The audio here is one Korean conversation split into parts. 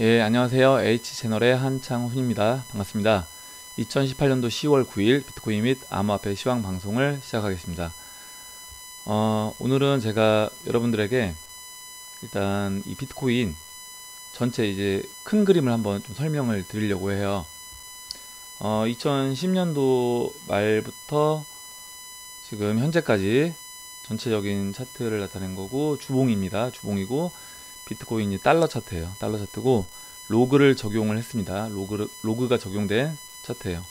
예, 안녕하세요. H채널의 한창훈입니다. 반갑습니다. 2018년도 10월 9일 비트코인 및 암호화폐 시황 방송을 시작하겠습니다. 어, 오늘은 제가 여러분들에게 일단 이 비트코인 전체 이제 큰 그림을 한번 좀 설명을 드리려고 해요. 어, 2010년도 말부터 지금 현재까지 전체적인 차트를 나타낸 거고 주봉입니다. 주봉이고 비트코인이 달러 차트예요. 달러 차트고 로그를 적용을 했습니다. 로그 로그가 적용된 차트예요.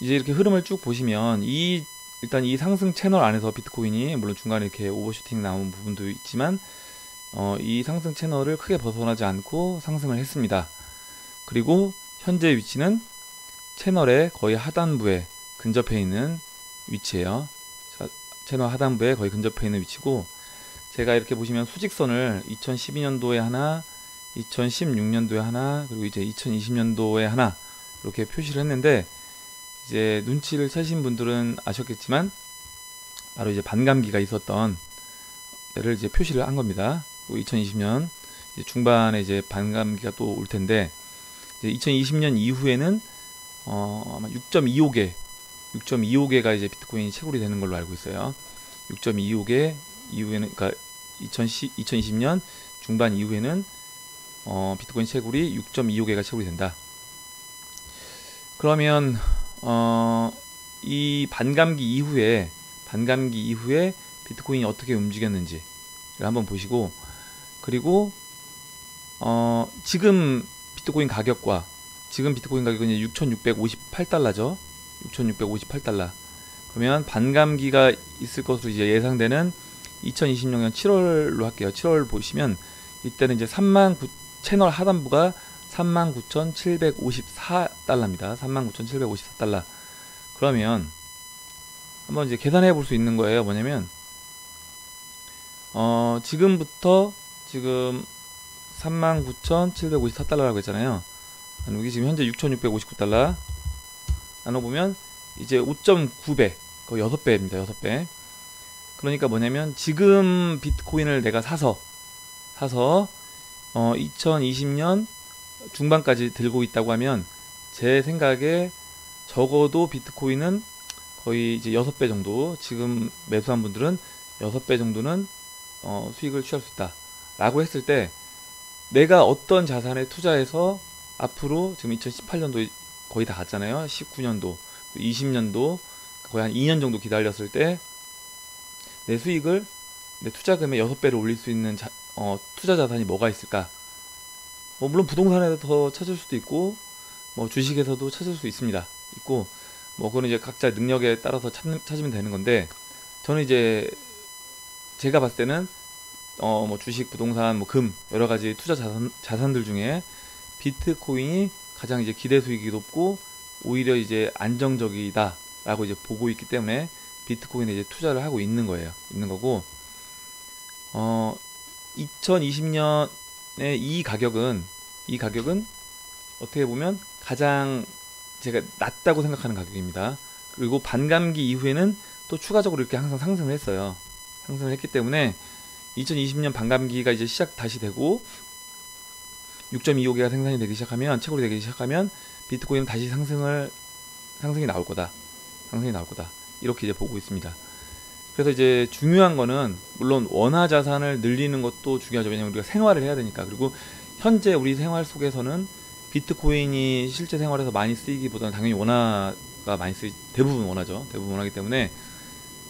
이제 이렇게 흐름을 쭉 보시면 이 일단 이 상승 채널 안에서 비트코인이 물론 중간에 이렇게 오버슈팅 나온 부분도 있지만 어, 이 상승 채널을 크게 벗어나지 않고 상승을 했습니다. 그리고 현재 위치는 채널의 거의 하단부에 근접해 있는 위치예요. 자, 채널 하단부에 거의 근접해 있는 위치고 제가 이렇게 보시면 수직선을 2012년도에 하나, 2016년도에 하나, 그리고 이제 2020년도에 하나 이렇게 표시를 했는데 이제 눈치를 채신 분들은 아셨겠지만 바로 이제 반감기가 있었던 를 이제 표시를 한 겁니다. 2020년 이제 중반에 이제 반감기가 또 올 텐데 이제 2020년 이후에는 어 아마 6.25개 6.25개가 이제 비트코인이 채굴이 되는 걸로 알고 있어요. 6.25개 이후에는 그러니까 2010, 2020년 중반 이후에는 어, 비트코인 채굴이 6.25개가 채굴이 된다. 그러면 어, 이 반감기 이후에 반감기 이후에 비트코인이 어떻게 움직였는지를 한번 보시고 그리고 어, 지금 비트코인 가격과 지금 비트코인 가격은 6,658달러죠. 6,658달러. 그러면 반감기가 있을 것으로 이제 예상되는 2026년 7월로 할게요. 7월 보시면 이때는 이제 3만 9 채널 하단부가 39,754달러입니다. 39,754달러. 그러면 한번 이제 계산해 볼 수 있는 거예요. 뭐냐면 어, 지금부터 지금 39,754달러라고 했잖아요. 여기 지금 현재 6,659달러. 나눠보면 이제 5.9배, 거의 6배입니다. 6배. 그러니까 뭐냐면 지금 비트코인을 내가 사서 사서 어 2020년 중반까지 들고 있다고 하면 제 생각에 적어도 비트코인은 거의 이제 6배 정도 지금 매수한 분들은 6배 정도는 어 수익을 취할 수 있다 라고 했을 때 내가 어떤 자산에 투자해서 앞으로 지금 2018년도 거의 다 갔잖아요. 19년도 20년도 거의 한 2년 정도 기다렸을 때 내 수익을 내 투자금의 6배를 올릴 수 있는 자, 어, 투자 자산이 뭐가 있을까? 뭐 물론 부동산에서 찾을 수도 있고 뭐 주식에서도 찾을 수 있습니다. 있고 뭐 그거는 이제 각자 능력에 따라서 찾, 찾으면 되는 건데 저는 이제 제가 봤을 때는 어 뭐 주식, 부동산, 뭐 금 여러 가지 투자 자산 자산들 중에 비트코인이 가장 이제 기대 수익이 높고 오히려 이제 안정적이다라고 이제 보고 있기 때문에 비트코인에 이제 투자를 하고 있는 거예요. 있는 거고 어 2020년에 이 가격은 이 가격은 어떻게 보면 가장 제가 낮다고 생각하는 가격입니다. 그리고 반감기 이후에는 또 추가적으로 이렇게 항상 상승을 했어요. 상승을 했기 때문에 2020년 반감기가 이제 시작 다시 되고 6.25개가 생산이 되기 시작하면 채굴이 되기 시작하면 비트코인은 다시 상승을 상승이 나올 거다. 상승이 나올 거다. 이렇게 이제 보고 있습니다. 그래서 이제 중요한 거는 물론 원화 자산을 늘리는 것도 중요하죠. 왜냐면 우리가 생활을 해야 되니까. 그리고 현재 우리 생활 속에서는 비트코인이 실제 생활에서 많이 쓰이기보다는 당연히 원화가 많이 쓰이 대부분 원화죠. 대부분 원화기 때문에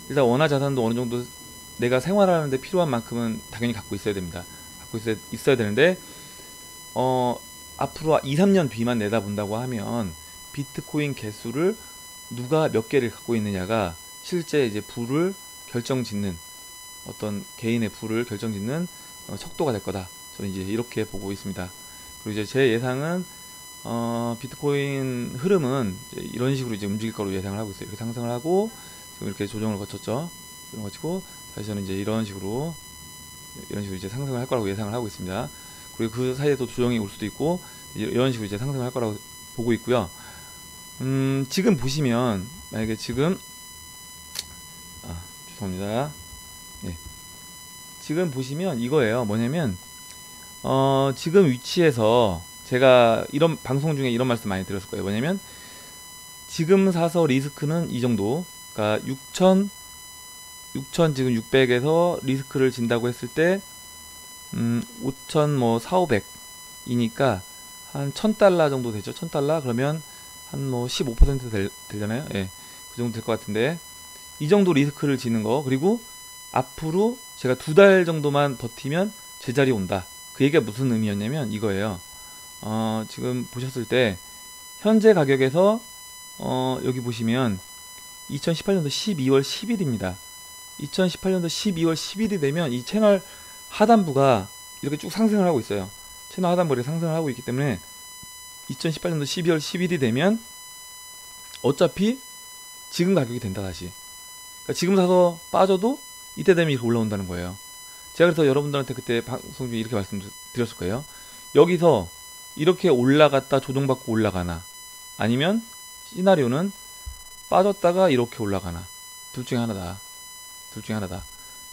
일단 원화 자산도 어느 정도 내가 생활하는데 필요한 만큼은 당연히 갖고 있어야 됩니다. 갖고 있어야, 있어야 되는데 어 앞으로 2, 3년 뒤만 내다본다고 하면 비트코인 개수를 누가 몇 개를 갖고 있느냐가 실제 이제 부를 결정짓는 어떤 개인의 부를 결정짓는 어, 척도가 될 거다. 저는 이제 이렇게 보고 있습니다. 그리고 이제 제 예상은 어, 비트코인 흐름은 이런 식으로 이제 움직일 거로 예상을 하고 있어요. 이렇게 상승을 하고 지금 이렇게 조정을 거쳤죠. 조정을 거치고 다시 저는 이제 이런 식으로 이런 식으로 이제 상승을 할 거라고 예상을 하고 있습니다. 그리고 그 사이에 또 조정이 올 수도 있고 이런 식으로 이제 상승을 할 거라고 보고 있고요. 음, 지금 보시면 만약에 지금 아, 죄송합니다. 예. 지금 보시면 이거예요. 뭐냐면 어, 지금 위치에서 제가 이런 방송 중에 이런 말씀 많이 드렸을 거예요. 뭐냐면 지금 사서 리스크는 이 정도. 그러니까 6천 6천 지금 600에서 리스크를 진다고 했을 때 음, 5천 뭐 4, 500이니까 한 1000달러 정도 되죠. 1000달러 그러면 한 뭐 15% 될, 되잖아요. 예. 그 정도 될 것 같은데 이 정도 리스크를 지는 거 그리고 앞으로 제가 두 달 정도만 버티면 제자리 온다. 그 얘기가 무슨 의미였냐면 이거예요. 어, 지금 보셨을 때 현재 가격에서 어, 여기 보시면 2018년도 12월 10일입니다. 2018년도 12월 10일이 되면 이 채널 하단부가 이렇게 쭉 상승을 하고 있어요. 채널 하단부를 상승을 하고 있기 때문에 2018년도 12월 10일이 되면 어차피 지금 가격이 된다 다시. 그러니까 지금 사서 빠져도 이때 되면 이렇게 올라온다는 거예요. 제가 그래서 여러분들한테 그때 방송 중에 이렇게 말씀드렸을 거예요. 여기서 이렇게 올라갔다 조정받고 올라가나 아니면 시나리오는 빠졌다가 이렇게 올라가나 둘 중에 하나다. 둘 중에 하나다.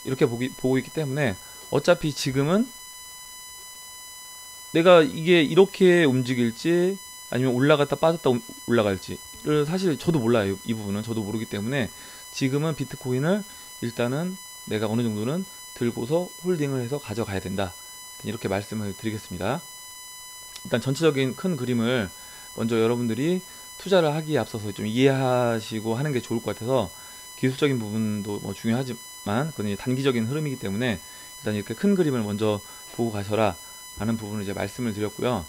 이렇게 보기, 보고 있기 때문에 어차피 지금은 내가 이게 이렇게 움직일지 아니면 올라갔다 빠졌다 올- 올라갈지를 사실 저도 몰라요. 이 부분은 저도 모르기 때문에 지금은 비트코인을 일단은 내가 어느 정도는 들고서 홀딩을 해서 가져가야 된다. 이렇게 말씀을 드리겠습니다. 일단 전체적인 큰 그림을 먼저 여러분들이 투자를 하기에 앞서서 좀 이해하시고 하는 게 좋을 것 같아서 기술적인 부분도 뭐 중요하지만 그건 단기적인 흐름이기 때문에 일단 이렇게 큰 그림을 먼저 보고 가셔라 라는 부분을 이제 말씀을 드렸고요.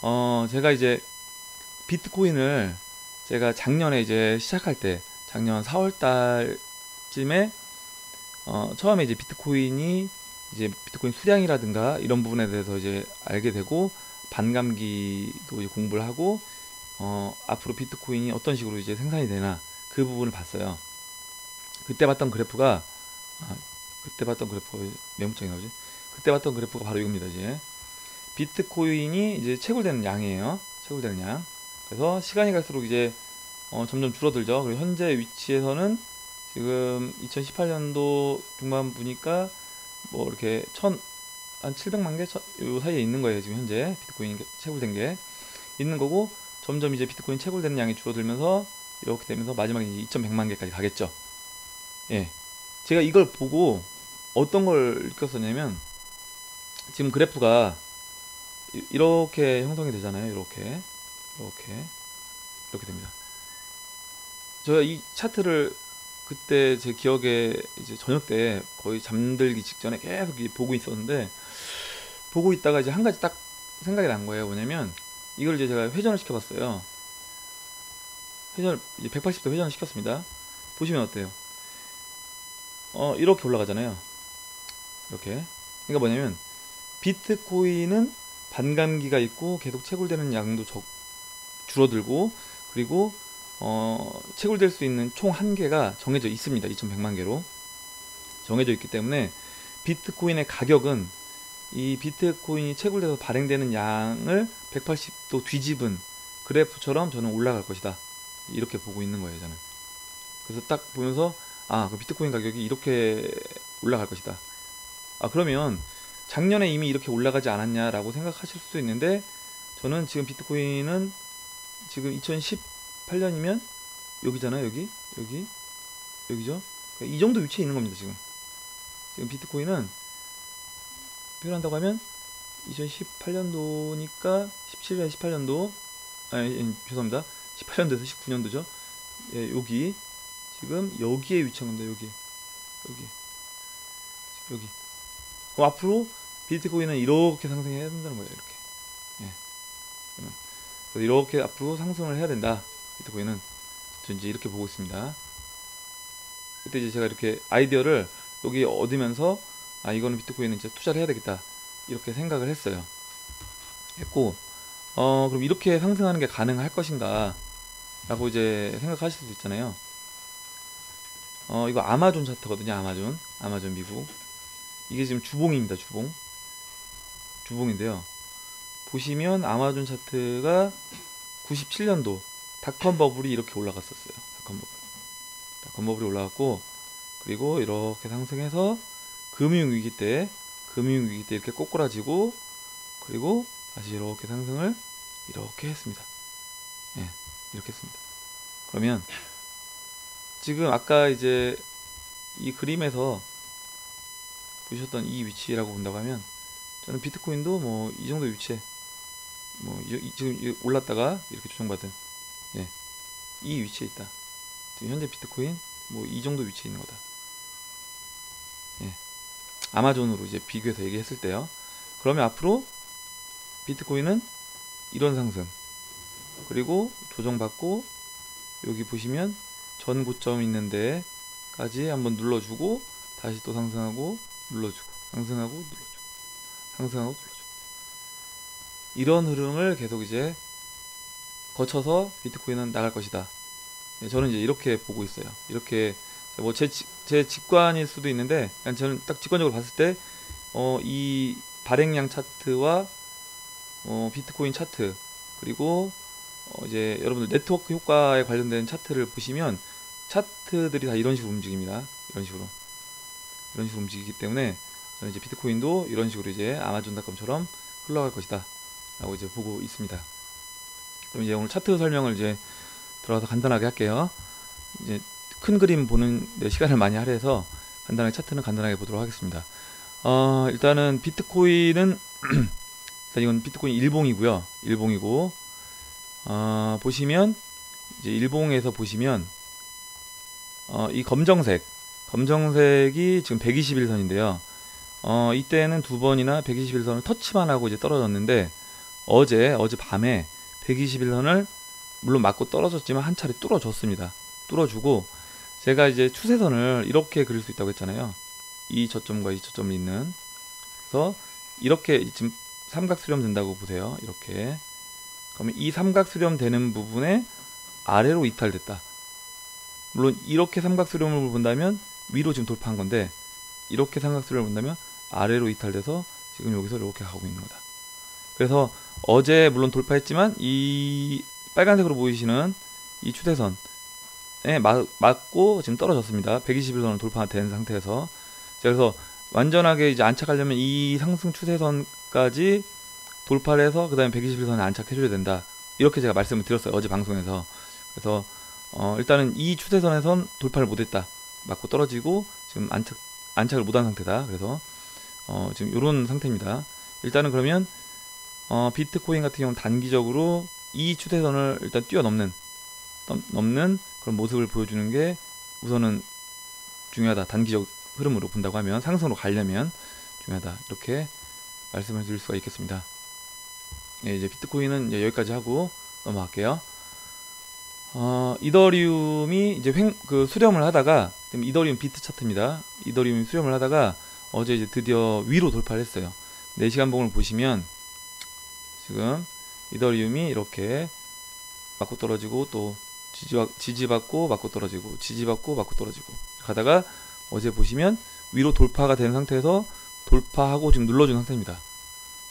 어, 제가 이제 비트코인을 제가 작년에 이제 시작할 때 작년 4월 달쯤에 어, 처음에 이제 비트코인이 이제 비트코인 수량이라든가 이런 부분에 대해서 이제 알게 되고 반감기도 이제 공부를 하고 어, 앞으로 비트코인이 어떤 식으로 이제 생산이 되나 그 부분을 봤어요. 그때 봤던 그래프가 아, 그때 봤던 그래프가 왜 메모장에 나오지? 그때 봤던 그래프가 바로 이겁니다. 이제 비트코인이 이제 채굴되는 양이에요. 채굴되는 양. 그래서 시간이 갈수록 이제 어, 점점 줄어들죠. 그리고 현재 위치에서는 지금 2018년도 중반 보니까 뭐 이렇게 천, 한 700만 개, 천- 요 사이에 있는 거예요. 지금 현재 비트코인 채굴된 게 있는 거고 점점 이제 비트코인 채굴되는 양이 줄어들면서 이렇게 되면서 마지막에 이제 2,100만 개까지 가겠죠. 예. 제가 이걸 보고 어떤 걸 느꼈었냐면 지금 그래프가 이- 이렇게 형성이 되잖아요. 이렇게. 이렇게. 이렇게 됩니다. 제가 이 차트를 그때 제 기억에 이제 저녁 때 거의 잠들기 직전에 계속 이- 보고 있었는데 보고 있다가 이제 한 가지 딱 생각이 난 거예요. 뭐냐면 이걸 이제 제가 회전을 시켜봤어요. 회전 이제 180도 회전을 시켰습니다. 보시면 어때요? 어 이렇게 올라가잖아요. 이렇게. 그러니까 뭐냐면 비트코인은 반감기가 있고 계속 채굴되는 양도 적, 줄어들고 그리고 어, 채굴될 수 있는 총 한계가 정해져 있습니다. 2,100만 개로 정해져 있기 때문에 비트코인의 가격은 이 비트코인이 채굴돼서 발행되는 양을 180도 뒤집은 그래프처럼 저는 올라갈 것이다. 이렇게 보고 있는 거예요, 저는. 그래서 딱 보면서 아, 그 비트코인 가격이 이렇게 올라갈 것이다. 아, 그러면 작년에 이미 이렇게 올라가지 않았냐라고 생각하실 수도 있는데 저는 지금 비트코인은 지금 2018년이면 여기잖아요, 여기. 여기. 여기죠. 그러니까 이 정도 위치에 있는 겁니다, 지금. 지금 비트코인은 표현한다고 하면 2018년도니까 17년 18년도 아니 예, 죄송합니다 18년도에서 19년도죠 예 여기 지금 여기에 위치한 겁니다 여기 여기 여기 그럼 앞으로 비트코인은 이렇게 상승해야 된다는 거예요 이렇게 예 그래서 이렇게 앞으로 상승을 해야 된다 비트코인은 저 이제 이렇게 보고 있습니다 그때 이제 제가 이렇게 아이디어를 여기 얻으면서 아 이거는 비트코인은 이제 투자를 해야 되겠다 이렇게 생각을 했어요. 했고 어 그럼 이렇게 상승하는 게 가능할 것인가? 라고 이제 생각하실 수도 있잖아요. 어 이거 아마존 차트거든요. 아마존 아마존 미국 이게 지금 주봉입니다. 주봉 주봉인데요. 보시면 아마존 차트가 97년도 닷컴 버블이 이렇게 올라갔었어요. 닷컴 버블 닷컴 버블이 올라갔고 그리고 이렇게 상승해서 금융 위기 때 금융 위기 때 이렇게 꼬꾸라지고 그리고 다시 이렇게 상승을 이렇게 했습니다. 예, 이렇게 했습니다. 그러면 지금 아까 이제 이 그림에서 보셨던 이 위치라고 본다고 하면 저는 비트코인도 뭐 이 정도 위치에 뭐 이- 이- 지금 이- 올랐다가 이렇게 조정받은 예, 이 위치에 있다. 지금 현재 비트코인 뭐 이 정도 위치에 있는 거다. 예, 아마존으로 이제 비교해서 얘기했을 때요. 그러면 앞으로 비트코인은 이런 상승 그리고 조정받고 여기 보시면 전 고점 있는 데까지 한번 눌러주고 다시 또 상승하고 눌러주고 상승하고 눌러주고 눌러주고 이런 흐름을 계속 이제 거쳐서 비트코인은 나갈 것이다. 예, 저는 이제 이렇게 보고 있어요. 이렇게 뭐 제 제 직관일 수도 있는데 저는 딱 직관적으로 봤을 때 어 이 발행량 차트와 어 비트코인 차트 그리고 어 이제 여러분들 네트워크 효과에 관련된 차트를 보시면 차트들이 다 이런 식으로 움직입니다. 이런 식으로 이런 식으로 움직이기 때문에 이제 비트코인도 이런 식으로 이제 아마존닷컴처럼 흘러갈 것이다. 라고 이제 보고 있습니다. 그럼 이제 오늘 차트 설명을 이제 들어가서 간단하게 할게요. 이제 큰 그림 보는 데 시간을 많이 할애해서 간단하게 차트는 간단하게 보도록 하겠습니다. 어, 일단은 비트코인은 일단 이건 비트코인 일봉이고요. 일봉이고 어, 보시면 이제 일봉에서 보시면 어, 이 검정색 검정색이 지금 121선인데요. 어, 이때는 두 번이나 121선을 터치만 하고 이제 떨어졌는데 어제 어제 밤에 121선을 물론 맞고 떨어졌지만 한 차례 뚫어줬습니다. 뚫어주고 제가 이제 추세선을 이렇게 그릴 수 있다고 했잖아요. 이 저점과 이 저점이 있는 그래서 이렇게 지금 삼각 수렴 된다고 보세요. 이렇게 그러면 이 삼각 수렴 되는 부분에 아래로 이탈됐다. 물론 이렇게 삼각 수렴을 본다면 위로 지금 돌파한 건데 이렇게 삼각 수렴을 본다면 아래로 이탈돼서 지금 여기서 이렇게 가고 있는 거다. 그래서 어제 물론 돌파했지만 이 빨간색으로 보이시는 이 추세선에 맞, 맞고 지금 떨어졌습니다. 121선을 돌파된 상태에서 자, 그래서 완전하게 이제 안착하려면 이 상승 추세선까지 돌파를 해서 그 다음에 121선에 안착해줘야 된다. 이렇게 제가 말씀을 드렸어요 어제 방송에서. 그래서 어, 일단은 이 추세선에선 돌파를 못했다. 맞고 떨어지고 지금 안착 안착을 못한 상태다. 그래서 어, 지금 이런 상태입니다. 일단은 그러면 어, 비트코인 같은 경우는 단기적으로 이 추세선을 일단 뛰어넘는 넘- 넘는 그런 모습을 보여주는 게 우선은 중요하다. 단기적 흐름으로 본다고 하면 상승으로 가려면 중요하다. 이렇게 말씀을 드릴 수가 있겠습니다. 네, 이제 비트코인은 이제 여기까지 하고 넘어갈게요. 어, 이더리움이 이제 횡, 그 수렴을 하다가 지금 이더리움 비트 차트입니다. 이더리움이 수렴을 하다가 어제 이제 드디어 위로 돌파를 했어요. 4시간 봉을 보시면 지금 이더리움이 이렇게 맞고 떨어지고 또 지지받, 지지받 고 맞고 떨어지고 지지받고 맞고 떨어지고 가다가 어제 보시면 위로 돌파가 된 상태에서 돌파하고 지금 눌러준 상태입니다.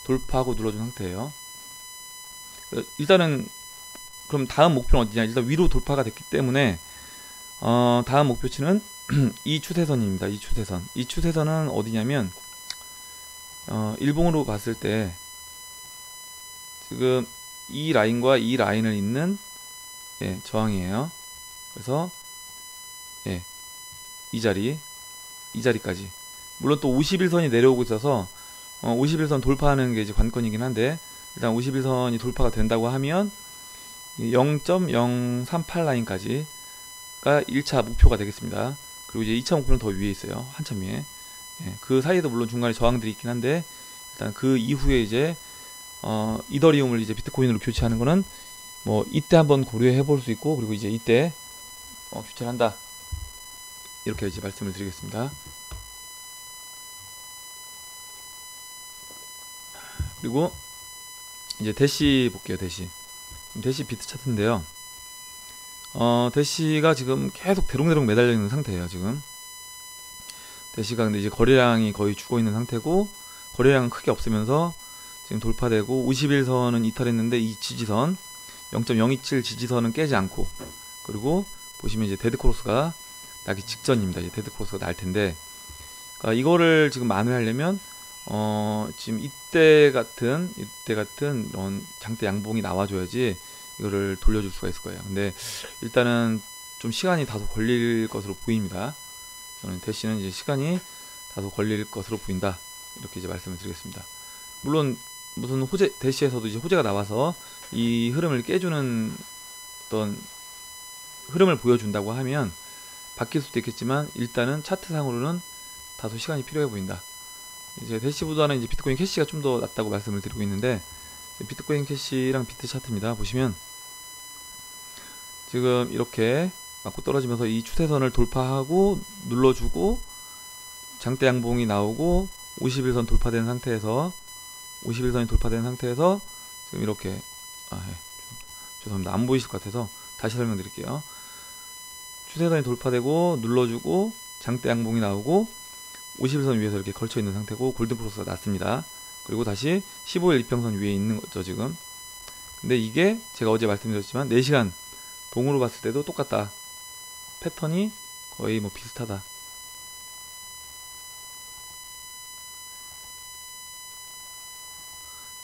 돌파하고 눌러준 상태예요. 어, 일단은 그럼 다음 목표는 어디냐? 일단 위로 돌파가 됐기 때문에 어, 다음 목표치는 이 추세선입니다. 이 추세선. 이 추세선은 어디냐면 어, 일봉으로 봤을 때 지금 이 라인과 이 라인을 잇는 예, 저항이에요. 그래서 예, 이 자리, 이 자리까지. 물론 또 51선이 내려오고 있어서 어, 51선 돌파하는 게 이제 관건이긴 한데 일단 51선이 돌파가 된다고 하면 0.038 라인까지가 1차 목표가 되겠습니다. 그리고 이제 2차 목표는 더 위에 있어요. 한참 위에. 예, 그 사이에도 물론 중간에 저항들이 있긴 한데 일단 그 이후에 이제 어, 이더리움을 이제 비트코인으로 교체하는 거는 뭐 이때 한번 고려해 볼 수 있고 그리고 이제 이때 어, 교체를 한다 이렇게 이제 말씀을 드리겠습니다. 그리고 이제 대시 볼게요 대시 대시 비트 차트인데요. 어 대시가 지금 계속 대롱대롱 매달려 있는 상태예요 지금. 대시가 근데 이제 거래량이 거의 죽어 있는 상태고 거래량은 크게 없으면서 지금 돌파되고 51선은 이탈했는데 이 지지선 0.027 지지선은 깨지 않고 그리고 보시면 이제 데드 크로스가 나기 직전입니다. 이제 데드 크로스가 날 텐데 그러니까 이거를 지금 만회하려면 어, 지금 이때 같은 이때 같은 이런 장대 양봉이 나와줘야지 이거를 돌려줄 수가 있을 거예요. 근데 일단은 좀 시간이 다소 걸릴 것으로 보입니다. 저는 대시는 이제 시간이 다소 걸릴 것으로 보인다. 이렇게 이제 말씀을 드리겠습니다. 물론 무슨 호재 대시에서도 이제 호재가 나와서 이 흐름을 깨주는 어떤 흐름을 보여준다고 하면 바뀔 수도 있겠지만 일단은 차트상으로는 다소 시간이 필요해 보인다. 이제 대시보다는 이제 비트코인 캐시가 좀 더 낫다고 말씀을 드리고 있는데 비트코인 캐시랑 비트 차트입니다. 보시면 지금 이렇게 맞고 떨어지면서 이 추세선을 돌파하고 눌러주고 장대 양봉이 나오고 51선 돌파된 상태에서 51선이 돌파된 상태에서 지금 이렇게 아, 예. 죄송합니다. 안 보이실 것 같아서 다시 설명드릴게요. 추세선이 돌파되고 눌러주고 장대 양봉이 나오고 51선 위에서 이렇게 걸쳐 있는 상태고 골든 크로스가 났습니다. 그리고 다시 15일 이평선 위에 있는 거죠 지금. 근데 이게 제가 어제 말씀드렸지만 4시간 동으로 봤을 때도 똑같다. 패턴이 거의 뭐 비슷하다.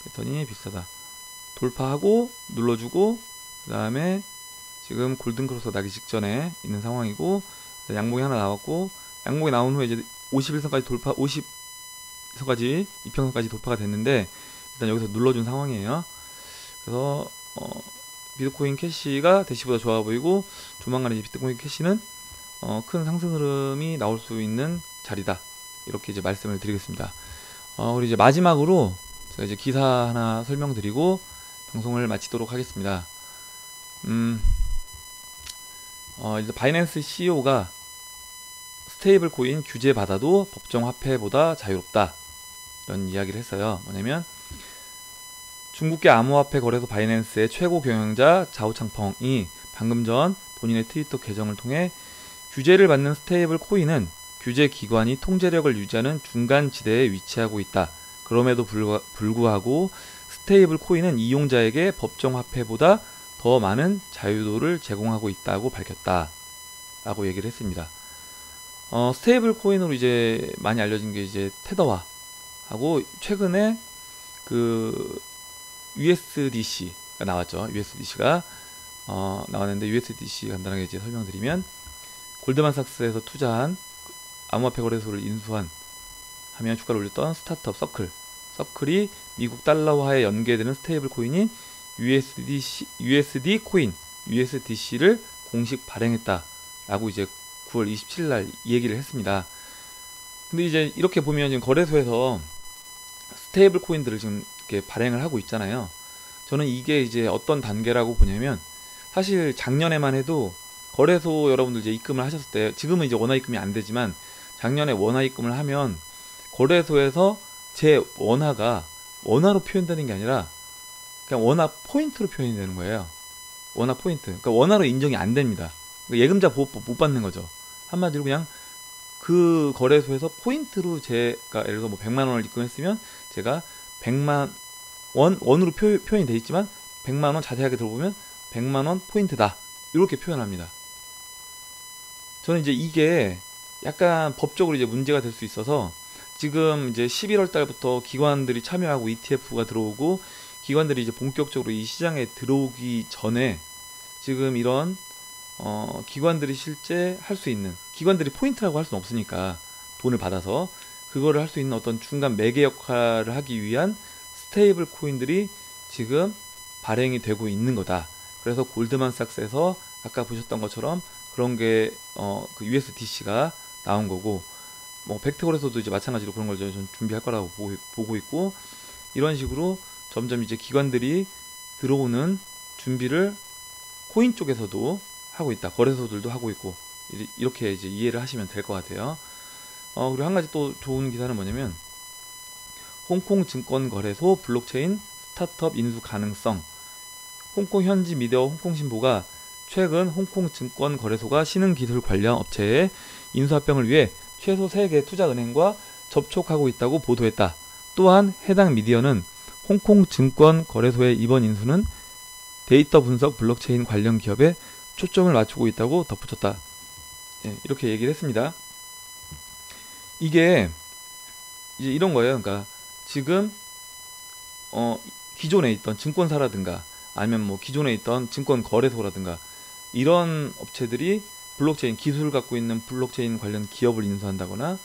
패턴이 비슷하다. 돌파하고 눌러주고 그 다음에 지금 골든 크로스 나기 직전에 있는 상황이고 양봉이 하나 나왔고 양봉이 나온 후에 이제 51선까지 돌파 50선까지 이평선까지 돌파가 됐는데 일단 여기서 눌러준 상황이에요. 그래서 어, 비트코인 캐시가 대시보다 좋아 보이고 조만간 이제 비트코인 캐시는 어, 큰 상승 흐름이 나올 수 있는 자리다. 이렇게 이제 말씀을 드리겠습니다. 어, 우리 이제 마지막으로 제가 이제 기사 하나 설명드리고 방송을 마치도록 하겠습니다. 음, 어, 이제 바이낸스 CEO가 스테이블 코인 규제 받아도 법정 화폐보다 자유롭다. 이런 이야기를 했어요. 뭐냐면 중국계 암호화폐 거래소 바이낸스의 최고 경영자 자오창펑이 방금 전 본인의 트위터 계정을 통해 규제를 받는 스테이블 코인은 규제 기관이 통제력을 유지하는 중간 지대에 위치하고 있다. 그럼에도 불구하고 스테이블 코인은 이용자에게 법정 화폐보다 더 많은 자유도를 제공하고 있다고 밝혔다. 라고 얘기를 했습니다. 어, 스테이블 코인으로 이제 많이 알려진 게 이제 테더와 하고 최근에 그 USDC가 나왔죠. USDC가 어, 나왔는데 USDC 간단하게 이제 설명드리면 골드만삭스에서 투자한 암호화폐 거래소를 인수한 하면 주가를 올렸던 스타트업 서클 서클이 미국 달러화에 연계되는 스테이블 코인인 USDC, USD 코인 USDC를 공식 발행했다라고 이제 9월 27일 날 얘기를 했습니다. 근데 이제 이렇게 보면 지금 거래소에서 스테이블 코인들을 지금 이렇게 발행을 하고 있잖아요. 저는 이게 이제 어떤 단계라고 보냐면 사실 작년에만 해도 거래소 여러분들 이제 입금을 하셨을 때 지금은 이제 원화 입금이 안 되지만 작년에 원화 입금을 하면 거래소에서 제 원화가 원화로 표현되는 게 아니라 그냥 원화 포인트로 표현이 되는 거예요. 원화 포인트. 그러니까 원화로 인정이 안 됩니다. 그러니까 예금자 보호법 못 받는 거죠. 한마디로 그냥 그 거래소에서 포인트로 제가 예를 들어서 뭐 100만 원을 입금했으면 제가 100만 원 원으로 표, 표현이 돼 있지만 100만 원 자세하게 들어보면 100만 원 포인트다. 이렇게 표현합니다. 저는 이제 이게 약간 법적으로 이제 문제가 될 수 있어서 지금 이제 11월 달부터 기관들이 참여하고 ETF가 들어오고 기관들이 이제 본격적으로 이 시장에 들어오기 전에 지금 이런 어, 기관들이 실제 할 수 있는 기관들이 포인트라고 할 수는 없으니까 돈을 받아서 그거를 할 수 있는 어떤 중간 매개 역할을 하기 위한 스테이블 코인들이 지금 발행이 되고 있는 거다. 그래서 골드만삭스에서 아까 보셨던 것처럼 그런 게 어, 그 USDC가 나온 거고 뭐 벡터걸에서도 이제 마찬가지로 그런 걸 저는 준비할 거라고 보고 있고 이런 식으로 점점 이제 기관들이 들어오는 준비를 코인 쪽에서도 하고 있다. 거래소들도 하고 있고 이렇게 이제 이해를 하시면 될 것 같아요. 어, 그리고 한 가지 또 좋은 기사는 뭐냐면 홍콩 증권 거래소 블록체인 스타트업 인수 가능성 홍콩 현지 미디어 홍콩 신보가 최근 홍콩 증권 거래소가 신흥 기술 관련 업체의 인수 합병을 위해 최소 3개 투자 은행과 접촉하고 있다고 보도했다. 또한 해당 미디어는 홍콩 증권 거래소의 이번 인수는 데이터 분석 블록체인 관련 기업에 초점을 맞추고 있다고 덧붙였다. 예, 이렇게 얘기를 했습니다. 이게 이제 이런 거예요. 그러니까 지금 어 기존에 있던 증권사라든가 아니면 뭐 기존에 있던 증권 거래소라든가 이런 업체들이 블록체인 기술을 갖고 있는 블록체인 관련 기업을 인수한다거나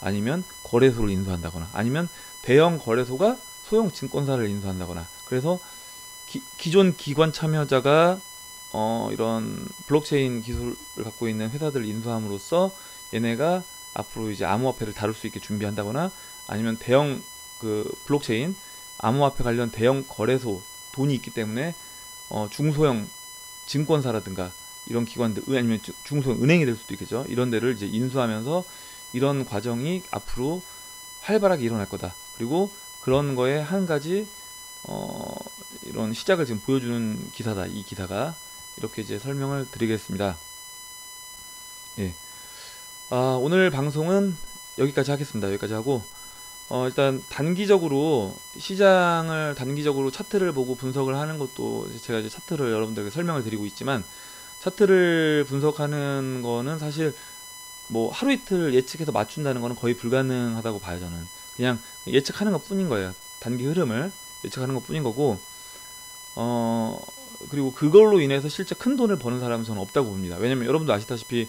아니면 거래소를 인수한다거나 아니면 대형 거래소가 소형 증권사를 인수한다거나 그래서 기, 기존 기관 참여자가 어 이런 블록체인 기술을 갖고 있는 회사들을 인수함으로써 얘네가 앞으로 이제 암호화폐를 다룰 수 있게 준비한다거나 아니면 대형 그 블록체인 암호화폐 관련 대형 거래소 돈이 있기 때문에 어 중소형 증권사라든가 이런 기관들 은- 아니면 주- 중소형 은행이 될 수도 있겠죠. 이런 데를 이제 인수하면서 이런 과정이 앞으로 활발하게 일어날 거다. 그리고 그런 거에 한 가지 어 이런 시작을 지금 보여주는 기사다. 이 기사가 이렇게 이제 설명을 드리겠습니다. 예. 아, 오늘 방송은 여기까지 하겠습니다. 여기까지 하고 어, 일단 단기적으로 시장을 단기적으로 차트를 보고 분석을 하는 것도 제가 이제 차트를 여러분들에게 설명을 드리고 있지만 차트를 분석하는 거는 사실 뭐 하루 이틀 예측해서 맞춘다는 거는 거의 불가능하다고 봐요 저는. 그냥 예측하는 것 뿐인 거예요. 단기 흐름을 예측하는 것 뿐인 거고 어 그리고 그걸로 인해서 실제 큰 돈을 버는 사람은 저는 없다고 봅니다. 왜냐면 여러분도 아시다시피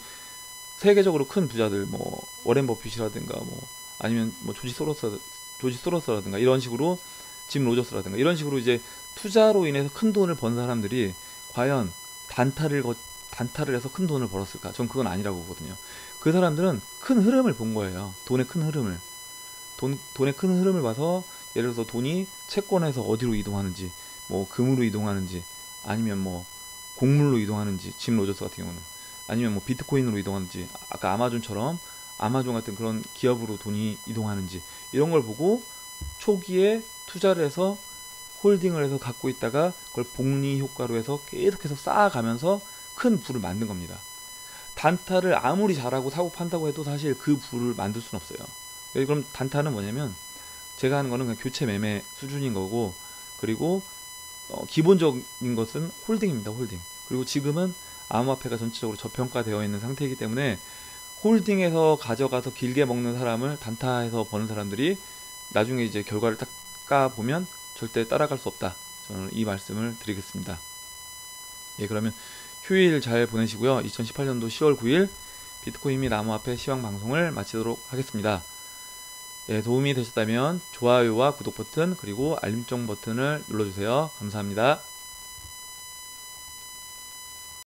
세계적으로 큰 부자들 뭐 워렌 버핏이라든가 뭐 아니면 뭐 조지 소로스 조지 소로스라든가 이런 식으로 짐 로저스라든가 이런 식으로 이제 투자로 인해서 큰 돈을 번 사람들이 과연 단타를 거, 단타를 해서 큰 돈을 벌었을까? 전 그건 아니라고 보거든요. 그 사람들은 큰 흐름을 본 거예요. 돈의 큰 흐름을. 돈 돈의 큰 흐름을 봐서 예를 들어서 돈이 채권에서 어디로 이동하는지, 뭐 금으로 이동하는지, 아니면 뭐 곡물로 이동하는지, 짐 로저스 같은 경우는 아니면 뭐 비트코인으로 이동하는지, 아까 아마존처럼 아마존 같은 그런 기업으로 돈이 이동하는지 이런 걸 보고 초기에 투자를 해서 홀딩을 해서 갖고 있다가 그걸 복리 효과로 해서 계속해서 쌓아가면서 큰 부를 만든 겁니다. 단타를 아무리 잘하고 사고 판다고 해도 사실 그 부를 만들 수는 없어요. 그럼 단타는 뭐냐면 제가 하는 거는 그냥 교체 매매 수준인 거고 그리고 어, 기본적인 것은 홀딩입니다. 홀딩. 그리고 지금은 암호화폐가 전체적으로 저평가되어 있는 상태이기 때문에 홀딩해서 가져가서 길게 먹는 사람을 단타해서 버는 사람들이 나중에 이제 결과를 딱 까보면 절대 따라갈 수 없다. 저는 이 말씀을 드리겠습니다. 예, 그러면 휴일 잘 보내시고요. 2018년도 10월 9일 비트코인 및 암호화폐 시황 방송을 마치도록 하겠습니다. 예, 도움이 되셨다면 좋아요와 구독 버튼 그리고 알림정 버튼을 눌러주세요. 감사합니다.